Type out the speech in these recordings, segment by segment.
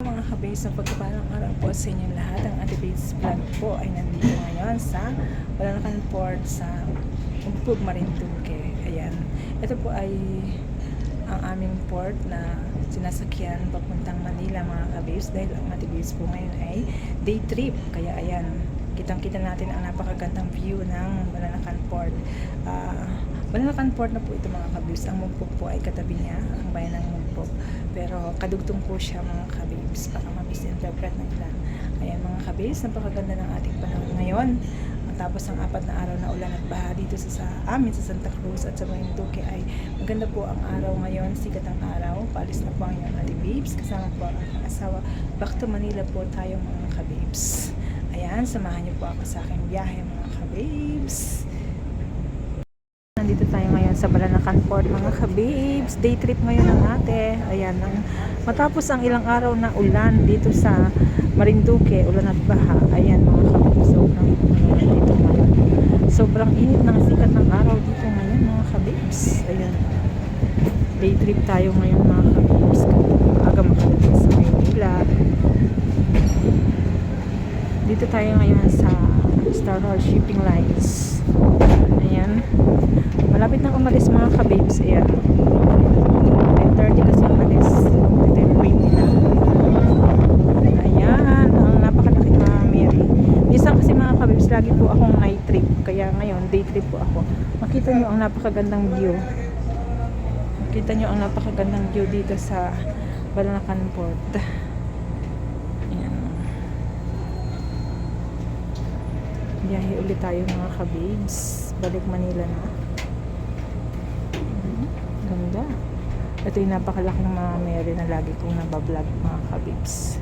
Mga kabase ng pagkapalang araw po sa inyong lahat. Ang Ate Bates Vlog po ay nandito ngayon sa Balanacan Port sa Umpug, Marinduque. Ayan. Ito po ay ang aming port na sinasakyan papuntang Manila mga kababes dahil ang Ate Bates po ngayon ay day trip. Kaya ayan, kitang-kita natin ang napakagandang view ng Balanacan Port. Ah, Balanacan Port na po ito mga kababes. Ang Mugpog po ay katabi niya, ang bayan ng Mugpog. Pero kadugtong po siya mga kababes. Baka ma-misinterpret ng ilan. Ayan mga kababes, napakaganda ng ating panahon ngayon. Matapos ang apat na araw na ulan at baha dito sa, sa amin sa Santa Cruz at sa Marinduque ay maganda po ang araw ngayon, sikat ang araw. Paalis na po ang inyong ate babes. Kasama po ang aking asawa. Back to Manila po tayo mga kababes. Ayan, samahan niyo po ako sa aking biyahe mga kababes. Ngayon sa Balanacan Port mga kababes. Day trip ngayon ng ate. Ayan, ang, matapos ang ilang araw na ulan dito sa Marinduque, ulan at baha. Ayan mga kababes, sobrang dito ngayon. Sobrang init ng sikat ng araw dito ngayon mga kababes. Ayan. Day trip tayo ngayon mga kababes. Aga makarating sa Maynila. Dito tayo ngayon sa Star Wars Shipping Lines. Ayan. Malapit nang umalis mga kababes. Ayan. 10.30 kasi umalis. 10.20 na. Ayan. Ang napakalaking mga Mary. Minsan kasi mga kababes, lagi po akong night trip. Kaya ngayon, day trip po ako. Makita nyo ang napakagandang view. Makita nyo ang napakagandang view dito sa Balanacan Port. Ayan. Biyahe ulit tayo mga kababes. Balik Manila na. Mhm. Ganda. Ito yung napakalaking mga Mary na lagi kong nabablog mga kabibs.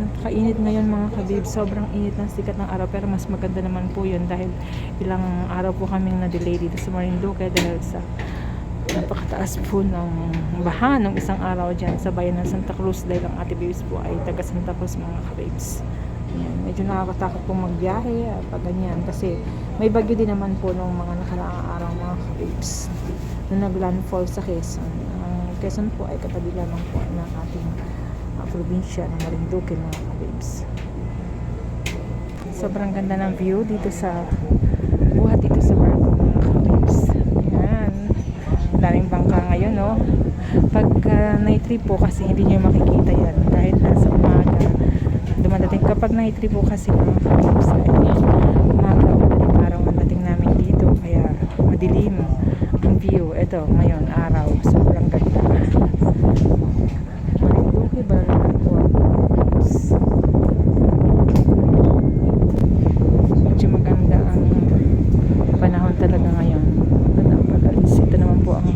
Napakainit ngayon mga kabibs. Sobrang init ng sikat ng araw pero mas maganda naman po yun dahil ilang araw po kaming na-delay dito sa Marinduque dahil sa napakataas po ng baha ng isang araw dyan sa bayan ng Santa Cruz dahil ang ate babes po ay taga Santa Cruz mga kabibs. Yan, medyo nakakatakot pong magbiyahe pag ganyan kasi may bagyo din naman po nung mga nakaraang araw kabibs na naglandfall sa Quezon. Ang Quezon po ay katabi lamang po ng ating uh, probinsya ng Marinduque mga kabibs. Sobrang ganda ng view dito sa buhat dito sa barko mga kabibs. Yan. Daming bangka ngayon no. Pag uh, night trip po kasi hindi nyo makikita yan dahil nasa umaga dumadating kapag night trip po kasi mga kabibs ay umaga madaling araw ang dating namin dito kaya madilim ang view. Ito ngayon araw. Sobrang ganda. Marinduque Balacan Port medyo maganda ang panahon talaga ngayon. Ganda ang pag-alis ito naman po ang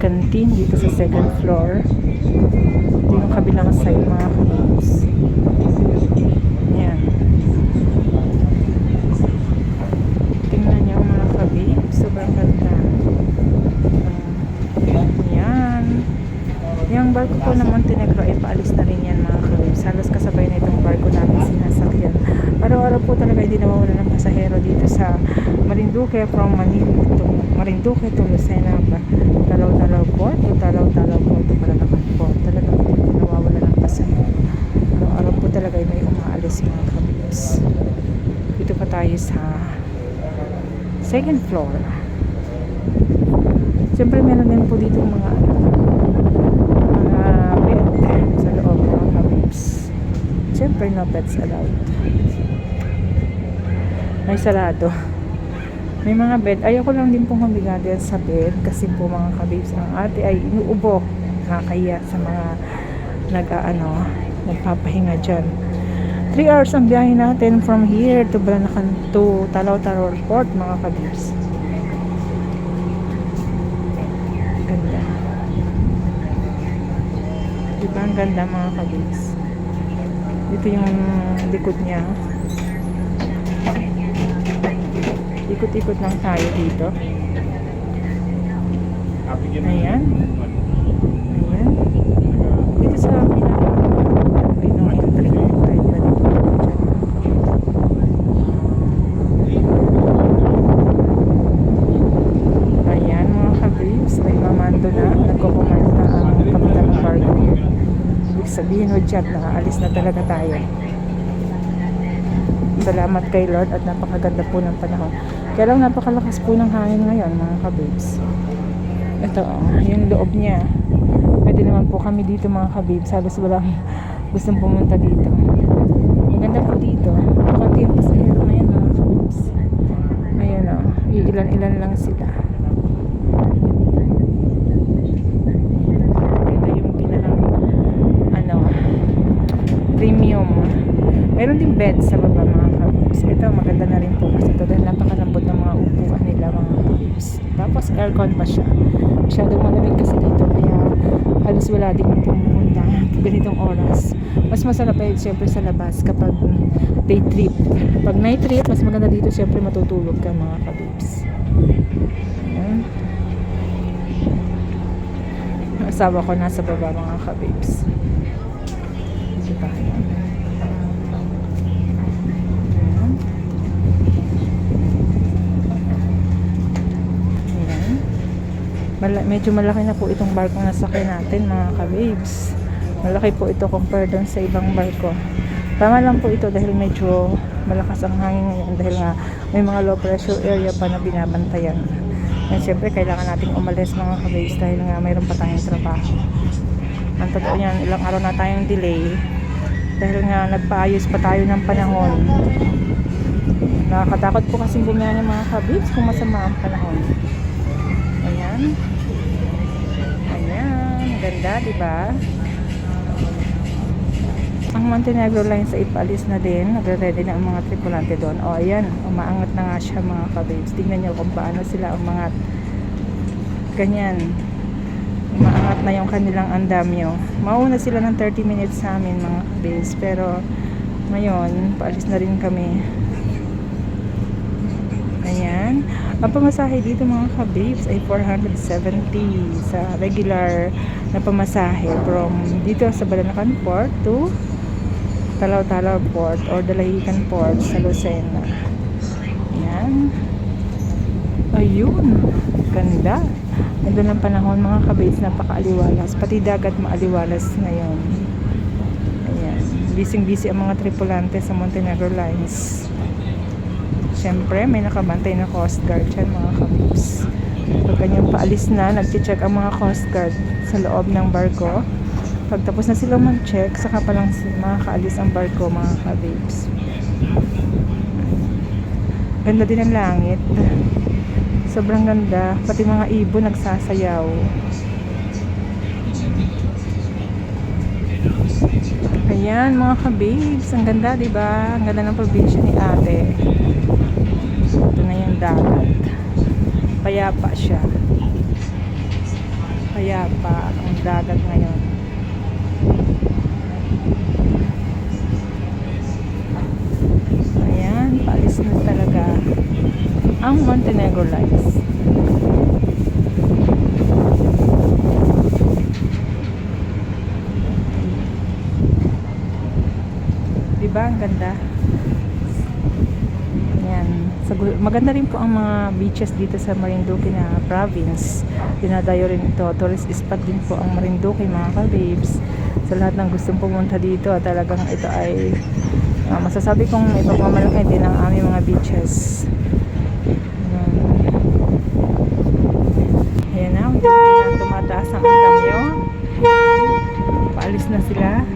canteen dito sa second floor ito yung kabilang side mga kabibs yan tingnan niyo mga kabib sobrang ganda Ah, yan yung barko po ng Montenegro ay paalis na rin yan mga kabib halos kasabay na itong barko namin sinasakyan araw-araw po talaga hindi nawawala ng pasahero dito sa Marinduque from Manila to Marinduque to Lucena ba? Talaw-Talaw Port to Talaw-Talaw Port to Balanacan Port talaga hindi nawawala ng pasahero. Araw-araw po talaga ay may umaalis mga kabibs dito pa tayo sa second floor. Siyempre meron din po dito mga mga bed sa loob mga kabibs siyempre no pets allowed. May sarado may mga bed. Ayoko lang din pong humiga din sa bed kasi po mga kabibs ang ate ay inuubo. Nakakaya sa mga nag ano nagpapahinga dyan. 3 hours ang biyahe natin from here to Balanacan to Talaw-Talaw Port mga kabibs ganda. Diba ang ganda mga kabibs dito yung likod niya ikot-ikot lang tayo dito. Ayan. ayan. Dito sa sabihin mo dyan na alis na talaga tayo. Salamat kay Lord at napakaganda po ng panahon. Kaya lang napakalakas po ng hangin ngayon mga kabibs. Ito, oh, yung loob niya. Pwede naman po kami dito mga kabibs. Halos walang gustong pumunta dito. Maganda po dito. Konti ang pasahero na yan mga kabibs. Ayan o, iilan-ilan lang sila. Yung ano, premium. Meron din bed sa baba mga kabibs. Ito maganda na rin po kasi ito dahil napakalambot ng mga upuan nila mga kabibs. Tapos aircon pa siya. Masyadong malamig kasi dito kaya halos wala din pumunta ganitong oras. Mas masarap eh siyempre sa labas kapag day trip. Pag night trip, mas maganda dito siyempre matutulog ka mga kabibs. Ayan. Asawa ko nasa baba mga kabibs. Ayan. Mala- medyo malaki na po itong barko na natin mga kabibs. Malaki po ito compare doon sa ibang barko. Tama lang po ito dahil medyo malakas ang hangin ngayon dahil nga may mga low pressure area pa na binabantayan. And syempre kailangan nating umalis mga kabibs dahil nga mayroon pa tayong trabaho. Ang totoo yan, ilang araw na tayong delay dahil nga nagpaayos pa tayo ng panahon. Nakakatakot po kasing bumiyahe mga kabibs kung masama ang panahon. Ayan. Ganda, di ba? Ang Montenegro Lines ay ipaalis na din. Nagre-ready na ang mga tripulante doon. O, ayan. Umaangat na nga siya mga kababes. Tingnan nyo kung paano sila umangat. Ganyan. Umaangat na yung kanilang andamyo. Mauna sila ng 30 minutes sa amin mga kababes. Pero, ngayon, paalis na rin kami. Ayan. Ang pamasahe dito mga kababes ay 470 sa regular na pamasahe from dito sa Balanacan Port to Talaw-Talaw Port or Dalahican Port sa Lucena. Ayan. Ayun. Ganda. Ganda ng panahon mga kababes napakaaliwalas. Pati dagat maaliwalas ngayon. Ayan. Busy-busy ang mga tripulante sa Montenegro Lines. Siyempre, may nakabantay na Coast Guard dyan mga kabibs. Pag kanyang paalis na, nag-check ang mga Coast Guard sa loob ng barko. Pagtapos na sila mag-check, saka pa lang makakaalis ang barko mga kabibs. Ganda din ang langit. Sobrang ganda. Pati mga ibon nagsasayaw. Ayan mga kabibs. Ang ganda, di ba? Ang ganda ng probinsya ni ate. Ito na yung dagat. Payapa siya. Payapa ang dagat ngayon. Ayan, paalis na talaga ang Montenegro Lines. Diba? Ang ganda. Ayan. Maganda rin po ang mga beaches dito sa Marinduque na province. Dinadayo rin ito. Tourist spot din po ang Marinduque mga kababes. Sa lahat ng gustong pumunta dito, talagang ito ay ah, masasabi kong ipagmamalaki din ang aming mga beaches. Ayan na. Hindi na tumataas ang andamyo. Paalis na sila.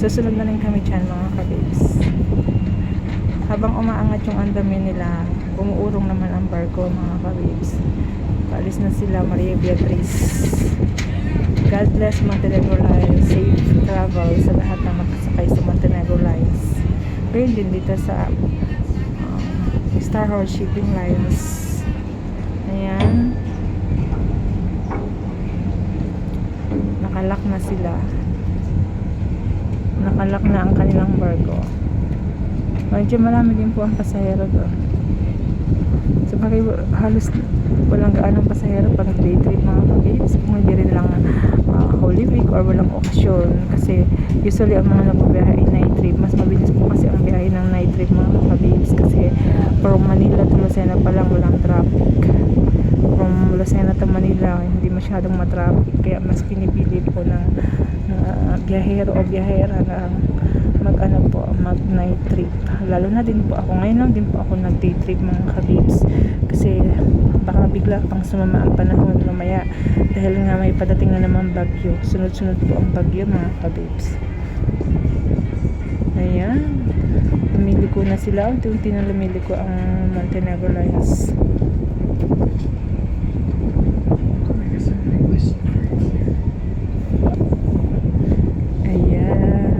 Susunod na rin kami dyan mga kababes habang umaangat yung andamyo nila, umuurong naman ang barko mga kabibs. Paalis na sila Maria Beatriz. God bless Montenegro Lines. Safe travel sa lahat ng makasakay sa Montenegro Lines. Gayun din dito sa um, Star Horse Shipping Lines. Ayan. Nakalak na sila. Nakalak na ang kanilang barko. Medyo marami din po ang pasahero doon. So, bagay, halos walang gaanong pasahero pag day trip mga kabibs. Kung hindi rin lang ah, Holy Week or walang okasyon. Kasi usually ang mga nagbabiyahe ay night trip. Mas mabilis po kasi ang biyahe ng night trip mga kabibs. Kasi from Manila to Lucena pa lang walang traffic. From Lucena to Manila hindi masyadong matraffic. Kaya mas pinipili po ng uh, biyahero o biyahera na mag ano po, mag night trip. Lalo na din po ako. Ngayon lang din po ako nag day trip mga kabibs. Kasi baka bigla pang sumama ang panahon mamaya. Dahil nga may padating na naman bagyo. Sunod-sunod po ang bagyo mga kabibs. Ayan. Lumiliko na sila. Unti-unti na lumiliko ang Montenegro Lines. Ayan.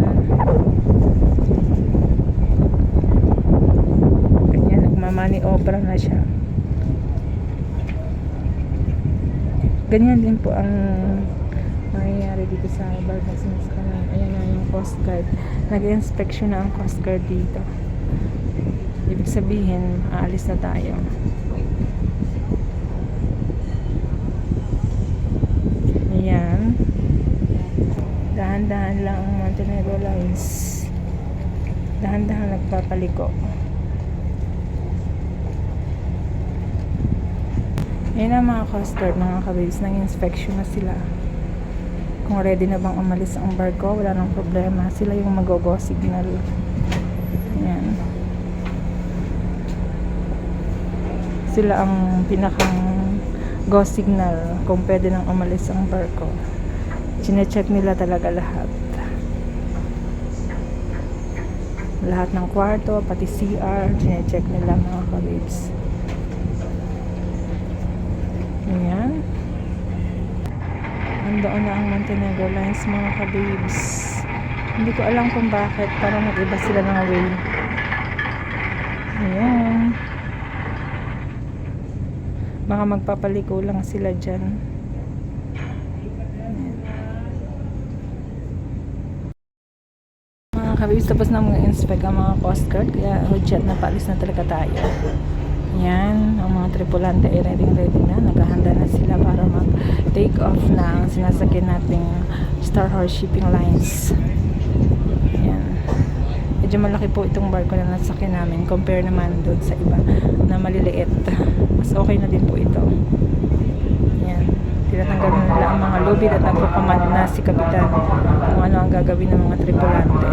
Ayan, nagmamani opera na siya. Ganyan din po ang nangyayari dito sa Barcasinas Canal. Ayan na yung Coast Guard. Nag-inspection na ang Coast Guard dito. Ibig sabihin, aalis na tayo. Ayan. Dahan-dahan lang ang Montenegro Lines. Dahan-dahan nagpapaliko. Ayan ang mga Coast Guard, mga kabibs. Nang-inspection na sila. Kung ready na bang umalis ang barko, wala nang problema. Sila yung mag-go signal. Ayan. Sila ang pinakang go signal kung pwede nang umalis ang barko. Chine-check nila talaga lahat. Lahat ng kwarto, pati CR, chine-check nila mga kabibs. Ayan. Andoon na ang Montenegro Lines mga kabibs. Hindi ko alam kung bakit. Parang nag-iba sila ng way. Ayan. Baka magpapaliko lang sila dyan. Ayan. Mga kabibs, tapos na mga inspect ang mga coast guard. Kaya hujat na paalis na talaga tayo. Yan, ang mga tripulante ay ready ready na. Naghahanda na sila para mag-take off na ang sinasakyan nating Star Horse Shipping Lines. Yan. Medyo malaki po itong barko na nasakyan namin compare naman doon sa iba na maliliit. Mas okay na din po ito. Yan. Tinatanggal na nila ang mga lubid at nagpakamad na si Kapitan kung ano ang gagawin ng mga tripulante.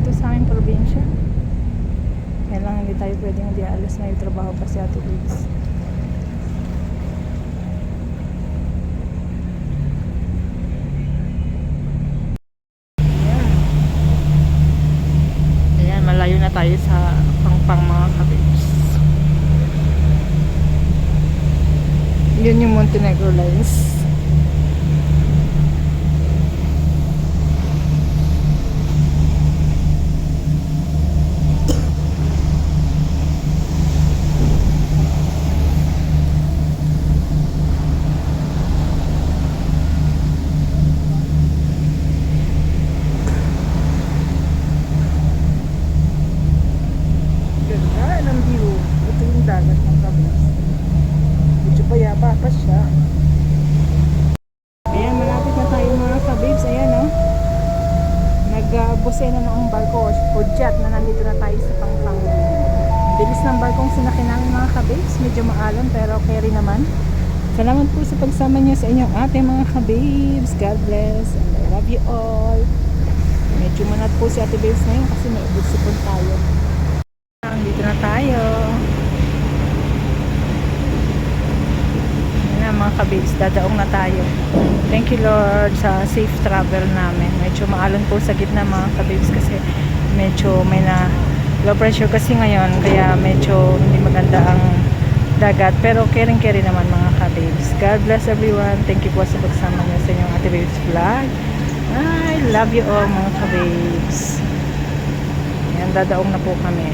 dito sa aming probinsya. Kaya lang hindi tayo pwedeng hindi alas na yung trabaho pa si Ate pagsama niyo sa inyong ate mga kabibs. God bless and I love you all. Medyo manat po si ate babes ngayon kasi may ubusipon tayo. Dito na tayo. Yan na mga kabibs, dadaong na tayo. Thank you Lord sa safe travel namin. Medyo maalon po sa gitna mga kabibs kasi medyo may na low pressure kasi ngayon kaya medyo hindi maganda ang dagat pero caring caring naman mga kabibs. God bless everyone. Thank you po sa pagsama niyo sa inyong Ate Babes vlog. I love you all mga kabibs. Yan, dadaong na po kami.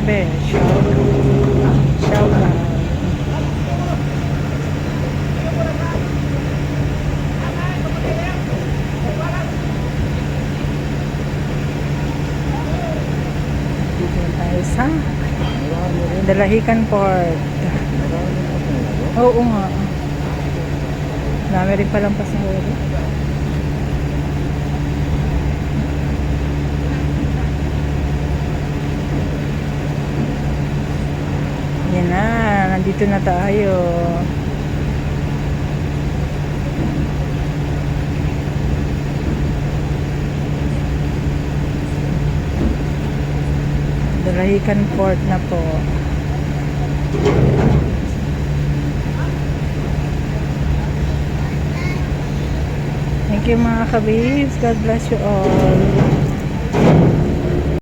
Be, shout. Shout out. Dito na tayo sa Dalahican Port. Oo nga. Dami rin palang pasahero. Yan na, nandito na tayo. Dalahican Port na po. Thank you mga kabibs. God bless you all.